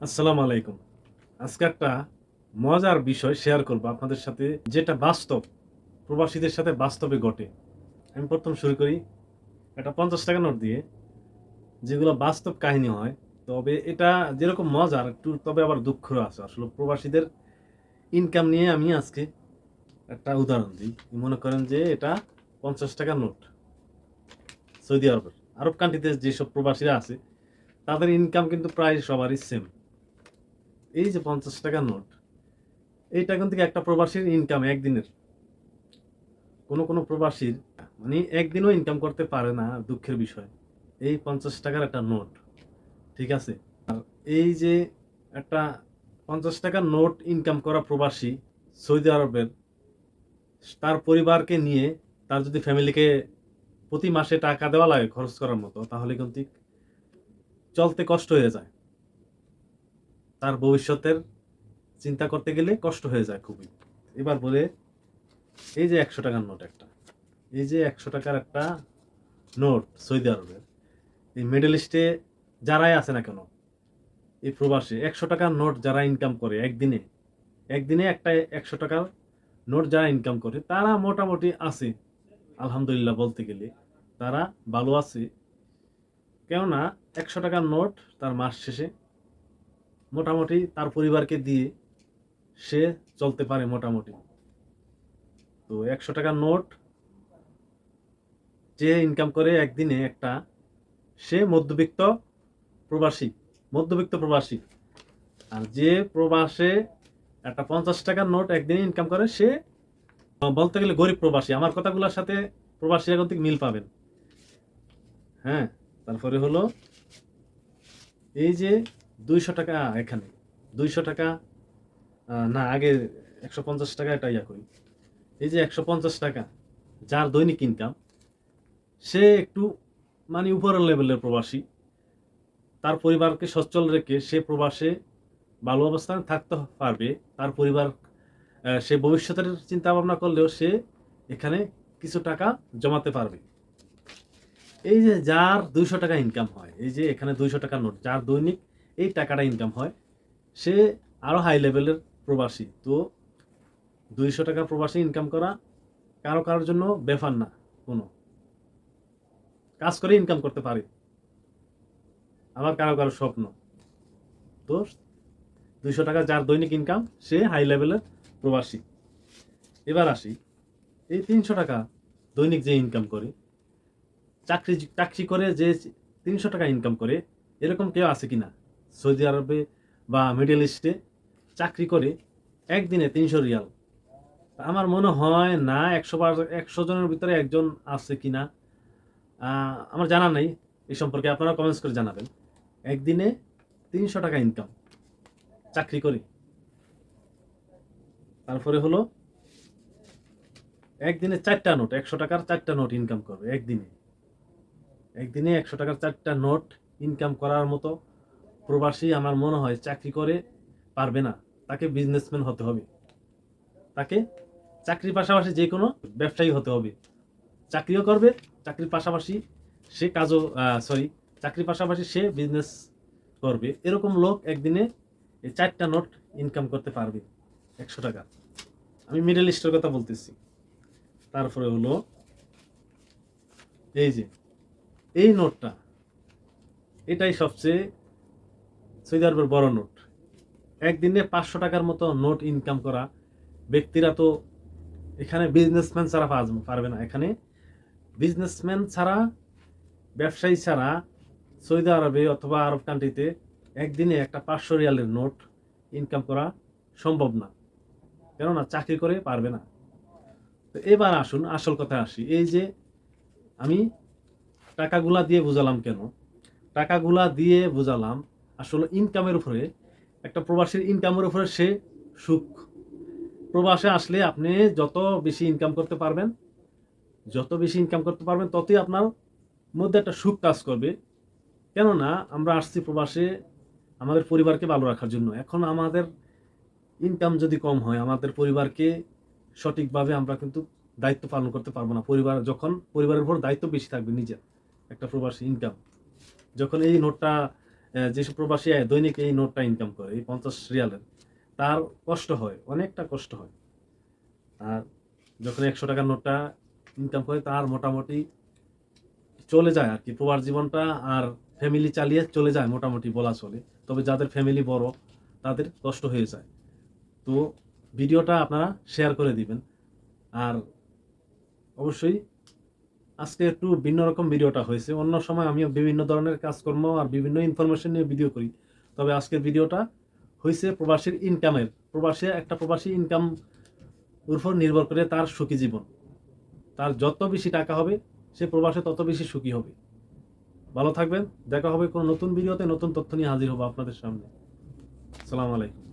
আসসালামু আলাইকুম। আজকে একটা মজার বিষয় শেয়ার করব আপনাদের সাথে, যেটা বাস্তব, প্রবাসীদের সাথে বাস্তবে ঘটে। আমি প্রথম শুরু করি, একটা পঞ্চাশ টাকা নোট দিয়ে, যেগুলো বাস্তব কাহিনী হয়, তবে এটা যেরকম মজার, একটু তবে আবার দুঃখ আছে। আসলে প্রবাসীদের ইনকাম নিয়ে আমি আজকে একটা উদাহরণ দিই। মনে করেন যে এটা পঞ্চাশ টাকা নোট, সৌদি আরবের। আরব কান্ট্রিতে যেসব প্রবাসীরা আছে, তাদের ইনকাম কিন্তু প্রায় সবারই সেম এই যে পঞ্চাশ টাকার নোট, এইটা কিন্তু একটা প্রবাসীর ইনকাম একদিনের। কোনো কোনো প্রবাসীর মানে একদিনও ইনকাম করতে পারে না দুঃখের বিষয়। এই পঞ্চাশ টাকার একটা নোট, ঠিক আছে? আর এই যে একটা পঞ্চাশ টাকার নোট ইনকাম করা প্রবাসী সৌদি আরবের, তার পরিবারকে নিয়ে তার যদি ফ্যামিলিকে প্রতি মাসে টাকা দেওয়া লাগে খরচ করার মতো, তাহলে কিন্তু চলতে কষ্ট হয়ে যায়। তার ভবিষ্যতের চিন্তা করতে গেলে কষ্ট হয়ে যায় খুবই। এবার বলে, এই যে একশো টাকার নোট একটা, এই যে একশো টাকার একটা নোট সৌদি আরবের, এই মিডল ইস্টে যারাই আছে না কেন, এই প্রবাসী, একশো টাকার নোট যারা ইনকাম করে একদিনে একদিনে একটা একশো টাকার নোট যারা ইনকাম করে, তারা মোটামুটি আছে, আলহামদুলিল্লাহ বলতে গেলে, তারা ভালো আছে। কেননা, একশো টাকার নোট তার মাস শেষে মোটামুটি তার পরিবারকে দিয়ে সে চলতে পারে মোটামুটি। তো একশো টাকার নোট যে ইনকাম করে একদিনে একটা, সে মধ্যবিত্ত প্রবাসী মধ্যবিত্ত প্রবাসী। আর যে প্রবাসে একটা পঞ্চাশ টাকার নোট একদিনে ইনকাম করে, সে বলতে গেলে গরিব প্রবাসী। আমার কথাগুলোর সাথে প্রবাসী এখন থেকে মিল পাবেন। হ্যাঁ তারপরে হলো এই যে দুইশো টাকা এখানে। দুইশো টাকা না, আগে একশো পঞ্চাশ টাকা এটা ইয়া করি। এই যে একশো পঞ্চাশ টাকা, যার দৈনিক ইনকাম সে একটু মানে উপরের লেভেলের প্রবাসী। তার পরিবারকে সচ্ছল রেখে সে প্রবাসে ভালো অবস্থানে থাকতে পারবে। তার পরিবার সে ভবিষ্যতের চিন্তা ভাবনা করলেও সে এখানে কিছু টাকা জমাতে পারবে। এই যে যার দুইশো টাকা ইনকাম হয়, এই যে এখানে দুইশো টাকা নোট, যার দৈনিক এই টাকাটা ইনকাম হয়, সে আরও হাই লেভেলের প্রবাসী। তো দুইশো টাকা প্রবাসী ইনকাম করা কারও কারোর জন্য ব্যাপার না কোনো। কাজ করে ইনকাম করতে পারে, আবার কারও কারও স্বপ্ন। তো দুইশো টাকা যার দৈনিক ইনকাম সে হাই লেভেলের প্রবাসী। এবার আসি, এই তিনশো টাকা দৈনিক যে ইনকাম করে, চাকরি চাকরি করে যে তিনশো টাকা ইনকাম করে, এরকম কেউ আছে কিনা? সৌদি আরবে বা মিডল ইস্টে চাকরি করে একদিনে তিনশো রিয়াল। আমার মনে হয় না একশো একশো জনের ভিতরে একজন আছে কিনা আহ, আমার জানা নেই। এই সম্পর্কে আপনারা কমেন্টস করে জানাবেন। একদিনে তিনশো টাকা ইনকাম চাকরি করে। তারপরে হলো একদিনে চারটা নোট একশো টাকার চারটা নোট ইনকাম করবে একদিনে। একদিনে একশো টাকার চারটা নোট ইনকাম করার মতো প্রবাসী আমার মনে হয় চাকরি করে পারবে না। তাকে বিজনেসম্যান হতে হবে। তাকে চাকরির পাশাপাশি যে কোনো ব্যবসায়ী হতে হবে। চাকরিও করবে, চাকরির পাশাপাশি সে কাজও সরি চাকরির পাশাপাশি সে বিজনেস করবে। এরকম লোক একদিনে এই চারটা নোট ইনকাম করতে পারবে একশো টাকা। আমি মিডল ইস্টের কথা বলতেছি। তারপরে হলো এই যে, এই নোটটা, এটাই সবচেয়ে সৌদি আরবের বড় নোট। একদিনে পাঁচশো টাকার মতো নোট ইনকাম করা ব্যক্তিরা তো এখানে বিজনেসম্যান ছাড়া পারবে না। এখানে বিজনেসম্যান ছাড়া, ব্যবসায়ী ছাড়া সৌদি আরবে অথবা আরব কান্ট্রিতে একদিনে একটা পাঁচশো রিয়ালের নোট ইনকাম করা সম্ভব না। কেননা চাকরি করে পারবে না। তো এবার আসুন, আসল কথা আসি। এই যে আমি টাকাগুলা দিয়ে বুঝালাম কেন? টাকাগুলা দিয়ে বুঝালাম আসলে ইনকামের উপরে, একটা প্রবাসীর ইনকামের উপরে সে সুখ। প্রবাসে আসলে আপনি যত বেশি ইনকাম করতে পারবেন, যত বেশি ইনকাম করতে পারবেন, ততই আপনার মধ্যে একটা সুখ কাজ করবে। কেননা, আমরা আসছি প্রবাসে আমাদের পরিবারকে ভালো রাখার জন্য। এখন আমাদের ইনকাম যদি কম হয়, আমাদের পরিবারকে সঠিকভাবে আমরা কিন্তু দায়িত্ব পালন করতে পারব না। পরিবার, যখন পরিবারের উপর দায়িত্ব বেশি থাকবে নিজের, একটা প্রবাসী ইনকাম যখন এই নোটটা যেসব প্রবাসী দৈনিক এই নোটটা ইনকাম করে, এই পঞ্চাশ রিয়ালের, তার কষ্ট হয়, অনেকটা কষ্ট হয়। আর যখন একশো টাকার নোটটা ইনকাম করে, তার মোটামুটি চলে যায় আর কি, প্রবাস জীবনটা আর ফ্যামিলি চালিয়ে চলে যায় মোটামুটি বলা চলে। তবে যাদের ফ্যামিলি বড়, তাদের কষ্ট হয়ে যায়। তো ভিডিওটা আপনারা শেয়ার করে দিবেন। আর অবশ্যই আজকে একটু ভিন্ন রকম ভিডিওটা হয়েছে। অন্য সময় আমিও বিভিন্ন ধরনের কাজকর্ম আর বিভিন্ন ইনফরমেশন নিয়ে ভিডিও করি। তবে আজকের ভিডিওটা হয়েছে প্রবাসীর ইনকামের প্রবাসী, একটা প্রবাসী ইনকাম উপর নির্ভর করে তার সুখী জীবন। তার যত বেশি টাকা হবে, সে প্রবাসে তত বেশি সুখী হবে। ভালো থাকবেন। দেখা হবে কোনো নতুন ভিডিওতে, নতুন তথ্য নিয়ে হাজির হব আপনাদের সামনে। আসসালামু আলাইকুম।